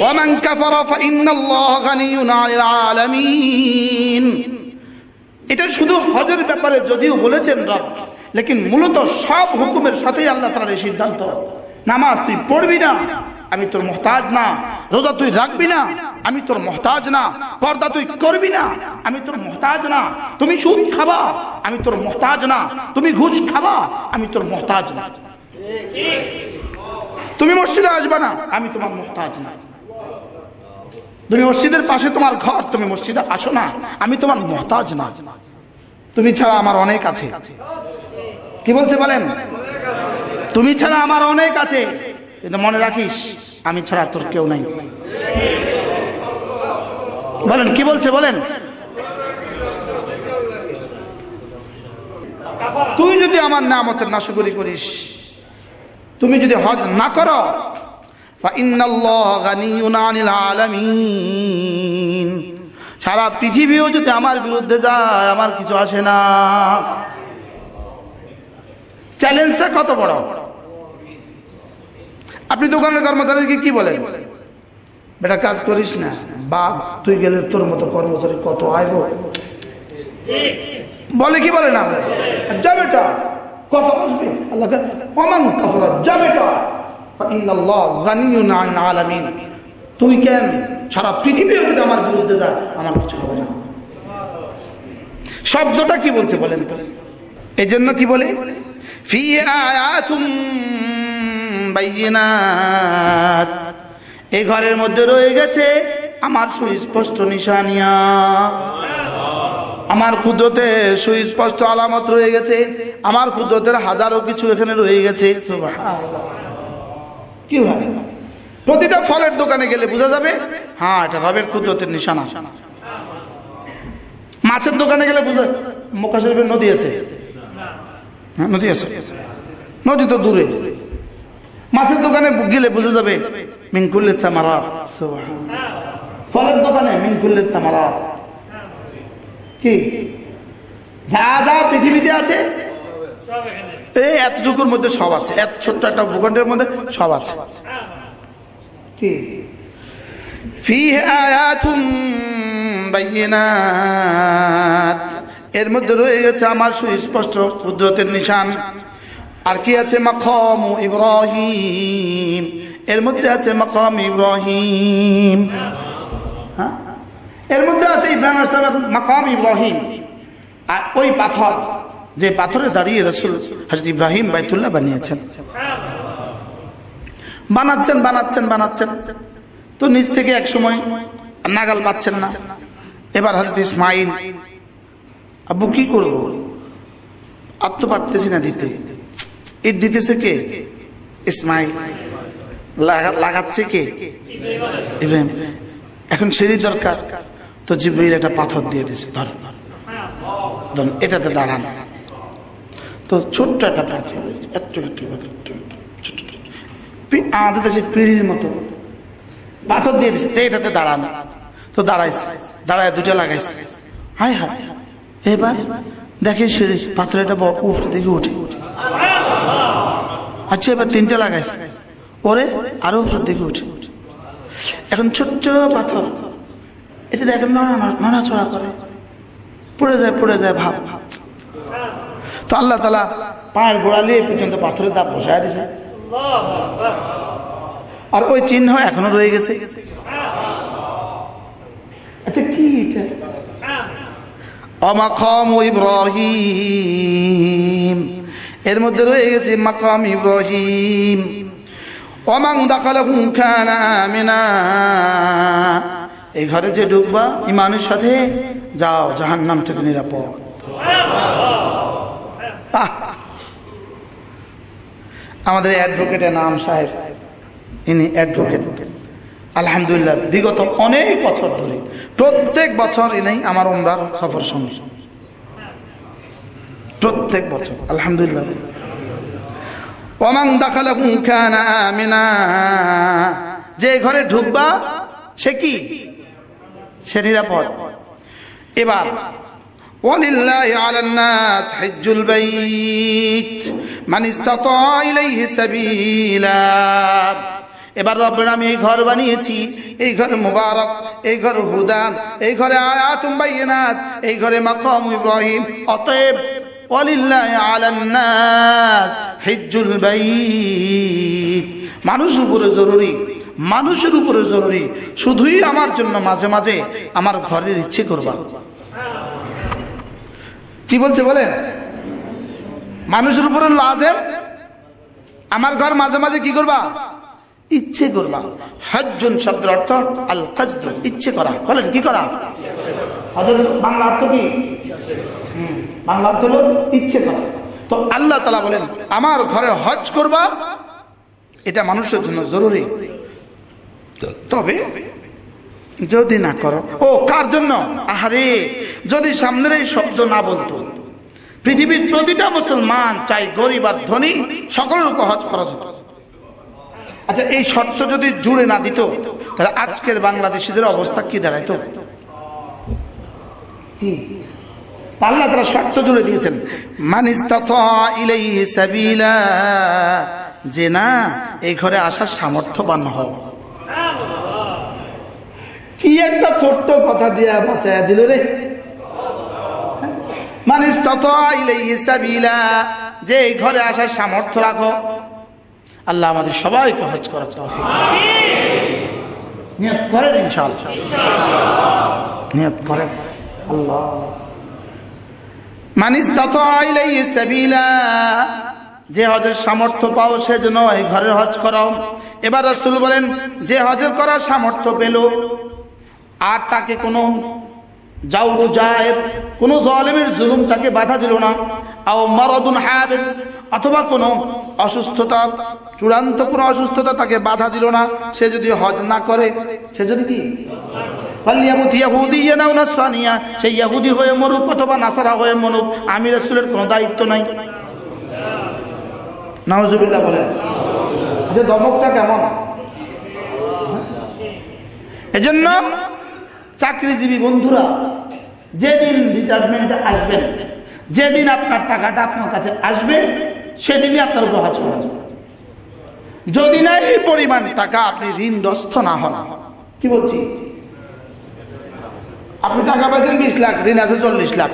ওয়ামান কাফারা ফা ইন্নাল্লাহ গানিউন এটা শুধু হজের ব্যাপারে যদিও বলেছেন রব, লেকিন মূলত সব হুকুমের সাথেই আল্লাহ তালার এই সিদ্ধান্ত। নামাজ তুই পড়বি না, আমি তোর মহতাজ না। রোজা তুই রাখবি না, আমি তোর মহতাজ না। পর্দা তুই করবি না, আমি তোর মহতাজ না। তুমি সুদ খাবা, আমি তোর মহতাজ না। তুমি ঘুষ খাবা, আমি তোর মহতাজ না। তুমি মসজিদে আসবা না, আমি তোমার মহতাজ না। তুমি মসজিদের পাশে তোমার ঘর, তুমি মসজিদে আসো না। আমি তোমার মোহতাজ না। তুমি ছাড়া আমার অনেক আছে। কি বলছে বলেন? তুমি ছাড়া আমার অনেক আছে। কিন্তু মনে রাখিস, আমি ছাড়া তোর কেউ নাই। বলেন, কি বলছে বলেন? তুই যদি আমার নামতের নাশকরি করিস, তুমি যদি হজ না করো আলামিন। সারা পৃথিবীও যদি আমার বিরুদ্ধে যায়, আমার কিছু আসে না। চ্যালেঞ্জটা কত বড়? আপনি দোকানের কর্মচারীকে কি বলেন? বেটা, কাজ করিস না। বাপ, তুই গেলে তোর মতো কর্মচারী কত আইব? বলে কি বলে না? যা বেটা, কত আসবে? আল্লাহ অমান কাফরা যা আলামিন। তুই কেন? সারা পৃথিবীও যদি আমার বিরুদ্ধে যায় আমার কিছু হবে না। শব্দটা কি বলছে বলেন তো? এই জন্য কি বলে? এই ঘরের মধ্যে রয়ে গেছে আমার সুস্পষ্ট নিশানিয়া। আমার কুদরতে সুস্পষ্ট আলামত রয়ে গেছে। আমার কুদরতের হাজারো কিছু এখানে রয়ে গেছে। সুবহানাল্লাহ। কি ভাই প্রতিটা ফলের দোকানে গেলে বোঝা যাবে হ্যাঁ এটা রবের কুদরতের নিশানা। মাছের দোকানে গেলে বুঝা মক্কা শরীফের নদী আছে। হ্যাঁ নদী আছে। নদী তো দূরে। মাছের দোকানে গেলে বুঝা যাবে মিনকুল্লে তামারাত ফলের দোকানে মিনকুল্লে তামারাত কি? যা যা পৃথিবীতে আছে এই এতটুকুর মধ্যে সব আছে। এত ছোট্ট একটা ভূখণ্ডের মধ্যে সব আছে। এর মধ্যে রয়ে গেছে আমার সুস্পষ্ট কুদরতের নিশান। আর কি আছে? মখম ইব্রাহিম। এর মধ্যে আছে মখম ইব্রাহিম। হ্যাঁ? এর মধ্যে আছে ইব্রাহিম মখম ইব্রাহিম। আর ওই পাথর। যে পাথরে দাঁড়িয়ে রসুল হজরত ইব্রাহিম বাইতুল্লাহ বানিয়েছেন। বানাচ্ছেন বানাচ্ছেন বানাচ্ছেন। তো নিচ থেকে এক সময় নাগাল পাচ্ছেন না। এবার হজরত ইসমাইল আব্বু কি করব? তো পারতেছি না দিতে। ইট দিতেছে কে? ইসমাইল। লাগা- লাগাচ্ছে কে? ইব্রাহিম। এখন সিঁড়ি দরকার। তো জিব্রাইল একটা পাথর দিয়ে দিছে ধর, এটাতে দাঁড়ান। তো ছোট্ট একটা পাথর একটু একটু একটু একটু, আমাদের দেশে পিড়ির মতো পাথর দিয়ে দিচ্ছে "দে, এটাতে দাঁড়ান। তো দাঁড়াইছে দাঁড়ায় দুটো লাগাইছে। হাই হাই এবার দেখে সে পাথরটা বড় উপরে দেখে উঠে। আচ্ছা এবার তিনটে লাগাইছে। ওরে আরও উপরে দেখে উঠে। এখন ছোট্ট পাথর এটা দেখেন নড়া নড়াচড়া করে। পড়ে যায় পড়ে যায় ভাব ভাব। তো আল্লাহ তালা পায়ের গোড়া নিয়ে পর্যন্ত পাথরের দাপ বসায় দিছে। আর ওই চিহ্ন এখনও রয়ে গেছে। আচ্ছা কি এটা? অমাকাম ইব্রাহিম। এর মধ্যে রয়ে গেছে মাকাম ইব্রাহিম। অমাং দাখালাহু কানা আমিনা এই ঘরে যে ঢুকবা ইমানের সাথে যাও, জাহান্নাম থেকে নিরাপদ। আমাদের অ্যাডভোকেটের নাম সাহেব। ইনি অ্যাডভোকেট। আলহামদুলিল্লাহ, বিগত অনেক বছর ধরে, প্রত্যেক বছর ইনি আমার ওমরার সফর সঙ্গে। প্রত্যেক বছর, আলহামদুলিল্লাহ। ওমাং দাখালা কুখানা যে ঘরে ঢুকবা, সে কি? সে নিরাপদ। এবার মান ইলাইহি সাবিলা। এবার রব্বের আমি এই ঘর বানিয়েছি, এই ঘর মুবারক, এই ঘর হুদান, এই ঘরে আয়াতুম বাইনাত এই ঘরে মাকাম ইব্রাহিম। অতএব ওয়ালিল্লাহি আলান নাস, হিজ্জুল বাইত। উপরে জরুরি, মানুষের উপরে জরুরি, শুধুই আমার জন্য মাঝে মাঝে আমার ঘরের ইচ্ছে করবা। কি বলছে বলেন? মানুষের উপরে লাজেম? আমার ঘর মাঝে মাঝে কি করবা? ইচ্ছে করবা। হজ্জুন শব্দের অর্থ আল কাজদ ইচ্ছে করা। বলেন কি করা? হজের বাংলা অর্থ কি? বাংলা অর্থ হলো ইচ্ছে করা। তো আল্লাহ তালা বলেন আমার ঘরে হজ করবা এটা মানুষের জন্য জরুরি। তবে যদি না করো ও কার জন্য? আহারে যদি সামনের এই শব্দ না বলতো। পৃথিবীর প্রতিটা মুসলমান চাই গরিব আর ধনী সকলের উপর হজ যেত আচ্ছা এই শর্ত যদি জুড়ে না দিত, তাহলে আজকের বাংলাদেশিদের অবস্থা কি দাঁড়াইতো? আল্লাহ তারা শর্ত জুড়ে দিয়েছেন। সাবিলা, যে না, এই ঘরে আসার সামর্থ্যবান হও। কি একটা ছোট্ট কথা দিয়া বাঁচায় দিল রে। সাবিলা, যে এই ঘরে আসার সামর্থ্য রাখো। আল্লাহ আমাদের সবাইকে হজ করার তৌফিক নিয়ত করেন ইনশাআল্লাহ। নিয়ত করেন। আল্লাহ। সাবিলা, যে হজের সামর্থ্য পাও সেজন্য এই ঘরের হজ করাও। এবার রাসূল বলেন, যে হজের করার সামর্থ্য পেল, আর তাকে কোনো জাউরু জায়েব, কোনো জলেমের জুলুম তাকে বাধা দিল না। আও মারাদুন হাবিস, অথবা কোনো অসুস্থতা, চূড়ান্ত কোনো অসুস্থতা তাকে বাধা দিল না। সে যদি হজ না করে, সে যদি কি? ইয়াহুদি হয়ে অথবা নাসারা হয়ে কোনো দায়িত্ব নাই। বলেন। দমকটা কেমন? এজন্য চাকরিজীবী বন্ধুরা, যেদিন রিটায়ারমেন্টে আসবেন, যেদিন আপনার টাকাটা আপনার কাছে আসবে, সেদিনই আপনার উপর হজ করা যদি না এই পরিমাণ টাকা আপনি ঋণগ্রস্ত না হন, কি বলছি? আপনি টাকা পাইছেন বিশ লাখ, ঋণ আছে চল্লিশ লাখ।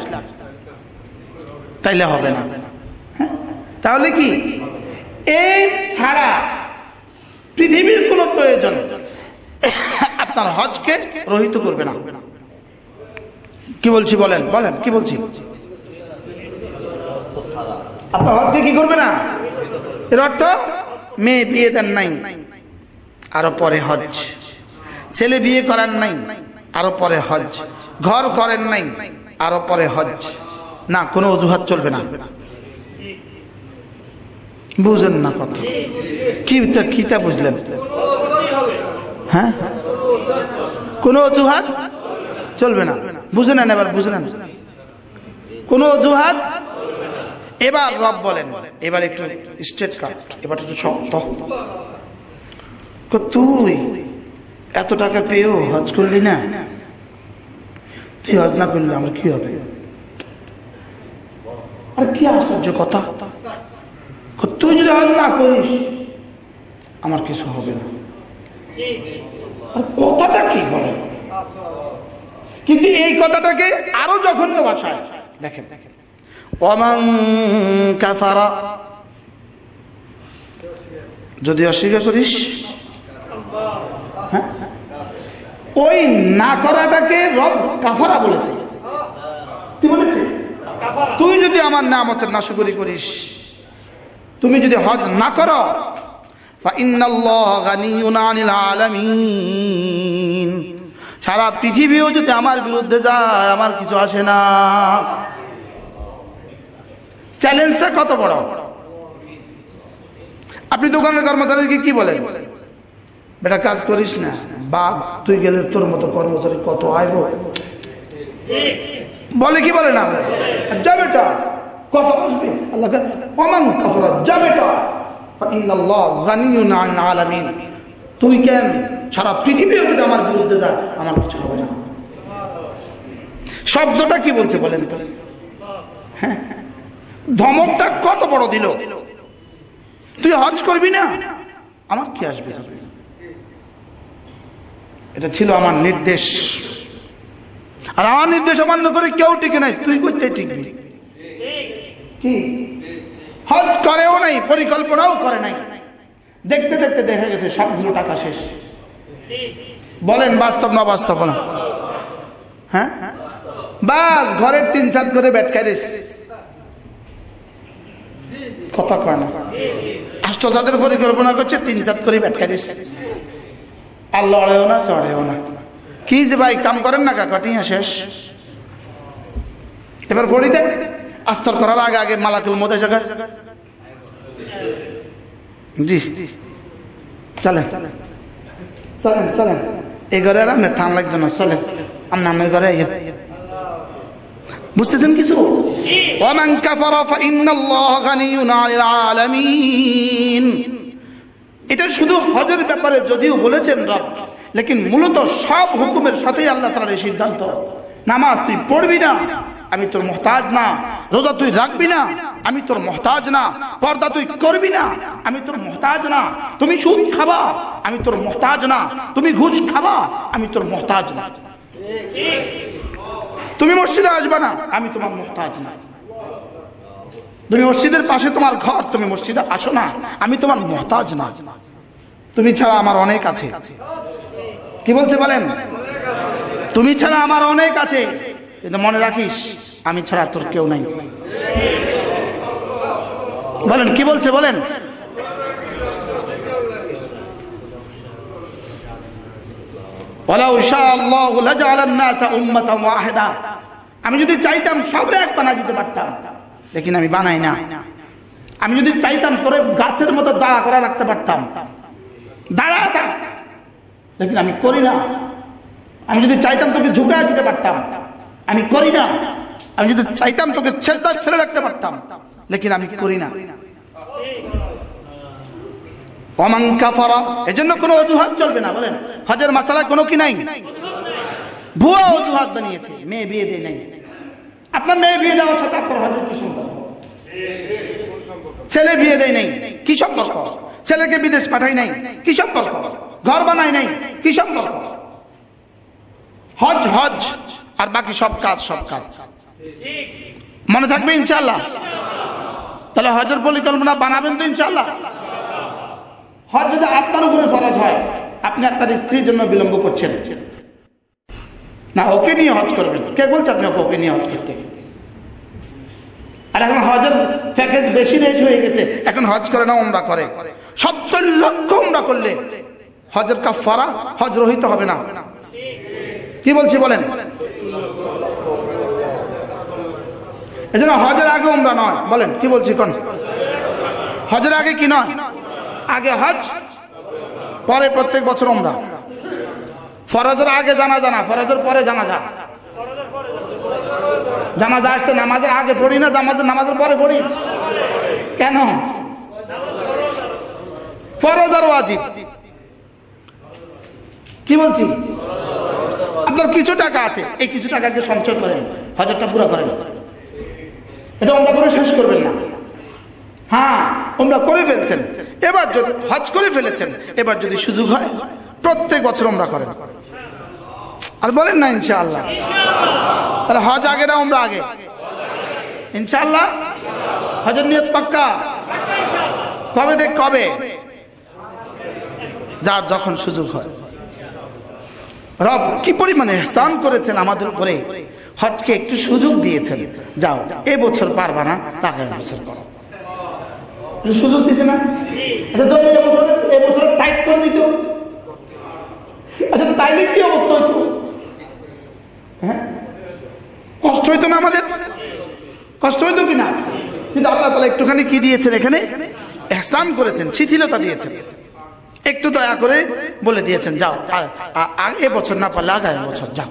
তাইলে হবে না। হ্যাঁ? তাহলে কি? এই ছাড়া পৃথিবীর কোনো প্রয়োজন আপনার হজকে রহিত করবে না। কি বলছি বলেন? বলেন, কি বলছি? হজকে কি করবে না? এর অর্থ, মেয়ে বিয়ে দেন নাই, আরও পরে হজ। ছেলে বিয়ে করার নাই, আরও পরে হজ। ঘর করেন নাই, আরও পরে হজ। না, কোনো অজুহাত চলবে না। বুঝেন না কথা। কি তা- কি তা বুঝলেন? হ্যাঁ? কোনো অজুহাত চলবে না। বুঝে নেন এবার, বুঝে নেন। কোনো অজুহাত? এবার রব বলেন, এবার একটু স্টেট কাট এবার একটু শক্ত। তুই? এত টাকা পেয়েও হজ করলি না? তুই হজ না করলে আমার কি হবে? আর কি আশ্চর্য কথা। তুই যদি হজ না করিস, আমার কিছু হবে না। আর কথাটা কি বলে কিন্তু এই কথাটাকে আরো জঘন্য ভাষায় দেখেন দেখেন ওমান কাফারা যদি অস্বীকার করিস হ্যাঁ? ওই না করাটাকে রব কাফারা বলেছে কি বলেছে তুই যদি আমার নামতের নাশকরি করিস তুমি যদি হজ না করো فإن الله غني عن العالمين সারা পৃথিবীও যদি আমার বিরুদ্ধে যায়, আমার কিছু আসে না। চ্যালেঞ্জটা কত বড়? আপনি দোকানের কর্মচারীকে কি বলেন? বেটা, কাজ করিস না। বাঘ তুই গেলে তোর মতো কর্মচারী কত আইব বলে কি বলে না? যা বেটা কত আসবে আল্লাহ অমান কাফরা যা বেটা। তুই কেন? সারা পৃথিবীও যদি আমার বিরুদ্ধে যায়, আমার কিছু হবে না। শব্দটা কি বলছে বলেন তো? হ্যাঁ ধমকটা কত বড় দিল? তুই হজ করবি না? আমার কি আসবে? এটা ছিল আমার নির্দেশ। আর আমার নির্দেশ অমান্য করে কেউ টিকে নাই। তুই করতে টিকবি? হজ করেও নাই, পরিকল্পনাও করে নাই। দেখতে দেখতে দেখা গেছে সবগুলো টাকা শেষ। বলেন, বাস্তব না বাস্তব না হ্যাঁ? বাস, ঘরের তিন চার করে ব্যাট খাইলিস কথা কয় না। আষ্টজাতের পরিকল্পনা করছে, তিন চার করে ব্যাট খাইলিস আর লড়েও না, চড়েও না। কি যে ভাই, কাম করেন না কাকা, টিয়া শেষ। এবার পড়িতে আস্তর করার আগে আগে মালাকুল মধ্যে জায়গা জি চলেন চলেন চলেন এই ঘরে আর আপনার থাম লাগবে না চলেন আপনার আমার ঘরে আইয়া বুঝতেছেন কিছু ومن كفر فإن الله غني عن العالمين এটা শুধু হজের ব্যাপারে যদিও বলেছেন রব লেকিন মূলত সব হুকুমের সাথেই আল্লাহ তালার এই সিদ্ধান্ত নামাজ তুই পড়বি না আমি তোর মহতাজ না। রোজা তুই রাখবি না। আমি তোর মহতাজ না। পর্দা তুই করবি না। আমি তোর মহতাজ না। তুমি সুদ খাবা। আমি তোর মহতাজ না। তুমি ঘুষ খাবা। আমি তোর মহতাজ না। তুমি মসজিদে আসবে না। আমি তোমার মহতাজ না। তুমি মসজিদের পাশে তোমার ঘর। তুমি মসজিদে আসো না। আমি তোমার মহতাজ না। তুমি ছাড়া আমার অনেক আছে। কি বলছে বলেন? তুমি ছাড়া আমার অনেক আছে। কিন্তু মনে রাখিস, আমি ছাড়া তোর কেউ নাই। বলেন, কি বলছে, বলেন? আমি যদি চাইতাম সবরে এক বানা দিতে পারতাম দেখিন আমি বানাই না। আমি যদি চাইতাম তোরে গাছের মতো দাঁড়া করা রাখতে পারতাম, দাঁড়া দেখিন আমি করি না। আমি যদি চাইতাম তোকে ঝুঁকে দিতে পারতাম আমি করি না। আমি যদি চাইতাম তোকে ছেড়ে ফেলে রাখতে পারতাম, লেকিন আমি করি না। এজন্য কোনো অজুহাত চলবে না, বলেন। কোনো কি নাই? অজুহাত বানিয়েছে, মেয়ে বিয়ে নাই। আপনার মেয়ে বিয়ে ছেলে বিয়ে দেয় নাই, কি সম্পর্ক? ছেলেকে বিদেশ পাঠাই নাই, কি সম্পর্ক? ঘর বানাই নাই, কি সম্পর্ক? হজ হজ। আর বাকি সব কাজ সব কাজ। মনে থাকবে ইনশাল্লাহ তাহলে হজের পরিকল্পনা বানাবেন তো ইনশাল্লাহ হজ যদি আপনার উপরে ফরজ হয়, আপনি আপনার স্ত্রীর জন্য বিলম্ব করছেন। না, ওকে নিয়ে হজ করবেন। কে বলছে আপনি ওকে নিয়ে হজ করতে? আর এখন হজের প্যাকেজ বেশি রেশ হয়ে গেছে। এখন হজ করে না ওমরা করে। সত্তর লক্ষ ওমরা করলে হজের কাফারা হজ রহিত হবে না। কি বলছি বলেন? এজন্য হজের আগে ওমরা নয়। বলেন, কি বলছি কোন? হজের আগে কি নয়? আগে হজ, পরে প্রত্যেক বছর ওমরা ফরজের আগে জানা জানা, ফরজের পরে জানা যা। জানাজা আসছে, নামাজের আগে পড়ি না, জামাজের নামাজের পরে পড়ি। কেন? ফরজ আর ওয়াজিব। কি বলছি? আপনার কিছু টাকা আছে, এই কিছু টাকাকে সঞ্চয় করেন, হজারটা পুরো করেন। এটা আমরা করে শেষ করবেন না। হ্যাঁ আমরা করে ফেলছেন। এবার যদি হজ করে ফেলেছেন, এবার যদি সুযোগ হয়, প্রত্যেক বছর আমরা করেন। আর বলেন না, ইনশাআল্লাহ। তাহলে হজ আগে না আমরা আগে? ইনশাআল্লাহ? হজের নিয়ত পাক্কা? কবে দেখ, কবে? যার যখন সুযোগ হয়। রব, কি পরিমাণে স্নান করেছেন আমাদের উপরে? হজকে একটু সুযোগ দিয়েছেন। যাও, এ বছর পারবা না তাকে বছর করো। সুযোগ দিছে না? আচ্ছা যদি এবছর এবছর টাইট করে দিত। আচ্ছা তাইলে কি অবস্থা হইতো? হ্যাঁ? কষ্ট হইতো না আমাদের? কষ্ট হইতো কি না? কিন্তু আল্লাহ তালা একটুখানি কি দিয়েছেন এখানে? এহসান করেছেন, শিথিলতা দিয়েছেন। একটু দয়া করে বলে দিয়েছেন, যাও এ বছর না পারলে আগামী বছর যাও।